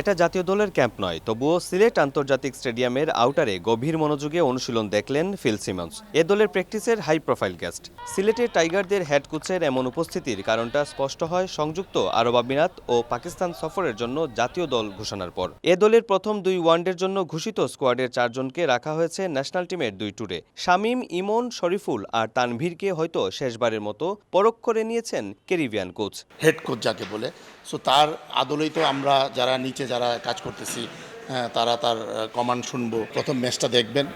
এটা জাতীয় দলের ক্যাম্প নয়, তবুও সিলেট আন্তর্জাতিক স্টেডিয়ামের আউটারে গভীর মনোযোগে অনুশীলন দেখলেন ফিল সিমন্স। এ দলের প্র্যাকটিসের হাই প্রোফাইল গেস্ট। সিলেটের টাইগারদের হেড কোচের এমন উপস্থিতির কারণটা স্পষ্ট হয় সংযুক্ত আরব আমিরাত ও পাকিস্তান সফরের জন্য জাতীয় দল ঘোষণার পর। এ দলের প্রথম দুই ওয়ানডের জন্য ঘোষিত স্কোয়াডের চারজনকে রাখা হয়েছে ন্যাশনাল টিমের দুই ট্যুরে শামীম, ইমন, শরীফুল আর তানভীরকে হয়তো শেষবারের মতো পরখ করে নিয়েছেন ক্যারিবিয়ান কোচ। হেড কোচ যাকে বলে সো তার আদলেই তো আমরা যারা নিচে যারা কাজ করতেছি হ্যাঁ, তারা তার কমান্ড শুনব। প্রথম ম্যাচটা দেখবেন।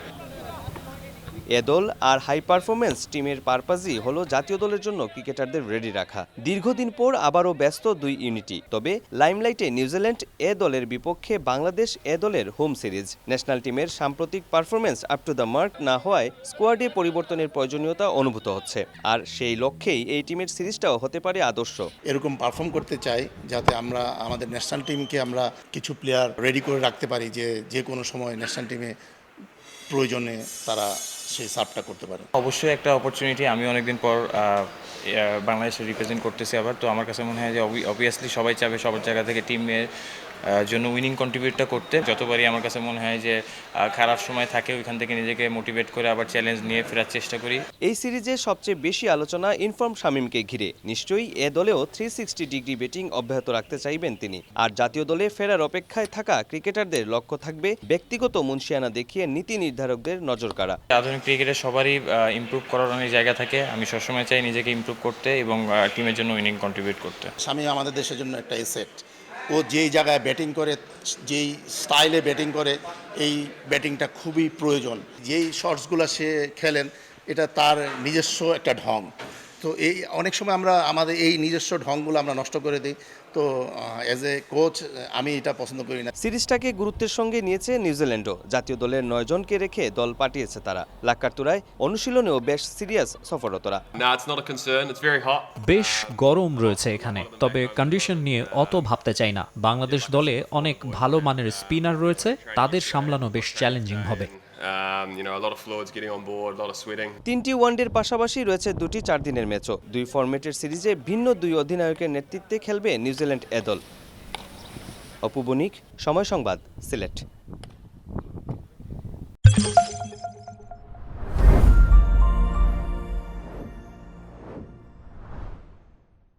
এ দল আর হাই পারফরমেন্স টিমের পারপাজই হলো জাতীয় দলের জন্য ক্রিকেটারদের রেডি রাখা। দীর্ঘদিন পর আবারও ব্যস্ত দুই ইউনিটি তবে লাইমলাইটে নিউজিল্যান্ড এ দলের বিপক্ষে বাংলাদেশ এ দলের হোম সিরিজ। ন্যাশনাল টিমের সাম্প্রতিক performance up to the mark না হওয়ায় স্কোয়াডে পরিবর্তনের প্রয়োজনীয়তা অনুভূত হচ্ছে। আর সেই লক্ষ্যেই এই টিমের সিরিজটাও হতে পারে আদর্শ। এরকম পারফর্ম করতে চাই যাতে আমরা, আমাদের ন্যাশনাল টিমকে আমরা কিছু প্লেয়ার রেডি করে রাখতে পারি যে যে কোনো সময় ন্যাশনাল টিমে প্রয়োজনে তারা সেই সার্ভটা করতে পারে। অবশ্যই একটা অপরচুনিটি আমি অনেকদিন পর বাংলাদেশে রিপ্রেজেন্ট করতেছি আবার। তো আমার কাছে মনে হয় যে অবভিয়াসলি সবাই চাবে সবার জায়গা থেকে টিমের জন্য উইনিং কন্ট্রিবিউটটা করতে। যতবারই আমার কাছে মনে হয় যে খারাপ সময় থাকে ওইখান থেকে নিজেকে মোটিভেট করে আবার চ্যালেঞ্জ নিয়ে ফেরার চেষ্টা করি। এই সিরিজে সবচেয়ে বেশি আলোচনা ইনফর্ম শামীমকে ঘিরে। নিশ্চয়ই এ দলেও থ্রি সিক্সটি ডিগ্রি ব্যাটিং অব্যাহত রাখতে চাইবেন তিনি। আর জাতীয় দলে ফেরার অপেক্ষায় থাকা ক্রিকেটারদের লক্ষ্য থাকবে ব্যক্তিগত মুন্সিয়ানা দেখিয়ে নীতি নির্ধারকদের নজর কাড়া। আধুনিক ক্রিকেটে সবারই ইমপ্রুভ করার অনেক জায়গা থাকে। আমি সবসময় চাই নিজেকে ইমপ্রুভ করতে এবং টিমের জন্য উইনিং কন্ট্রিবিউট করতে। স্বামী আমাদের দেশের জন্য একটা এসেট ও যেই জায়গায় ব্যাটিং করে, যেই স্টাইলে ব্যাটিং করে, এই ব্যাটিংটা খুবই প্রয়োজন। যেই শর্টসগুলো সে খেলেন, এটা তার নিজস্ব একটা ঢং। তো এই অনেক সময় আমরা আমাদের এই নিজস্ব ঢংগুলো আমরা নষ্ট করে দিই। তো অ্যাজ এ কোচ আমি এটা পছন্দ করি না। সিরিজটাকে গুরুত্বের সঙ্গে নিয়েছে নিউজিল্যান্ডও। জাতীয় দলের নয়জনকে রেখে দল পাঠিয়েছে তারা। লাক্কারতুরায় অনুশীলনেও বেশ সিরিয়াস সফরতরা. বেশ গরম রয়েছে এখানে। তবে কন্ডিশন নিয়ে অত ভাবতে চাই না। বাংলাদেশ দলে অনেক ভালো মানের স্পিনার রয়েছে। তাদের সামলানো বেশ চ্যালেঞ্জিং হবে। তিনটি ওয়ানডের পাশাপাশি রয়েছে দুটি চার দিনের ম্যাচও। দুই ফরম্যাটের সিরিজে ভিন্ন দুই অধিনায়কের নেতৃত্বে খেলবে নিউজিল্যান্ড এদল দল। অপু বণিক, সময় সংবাদ, সিলেট।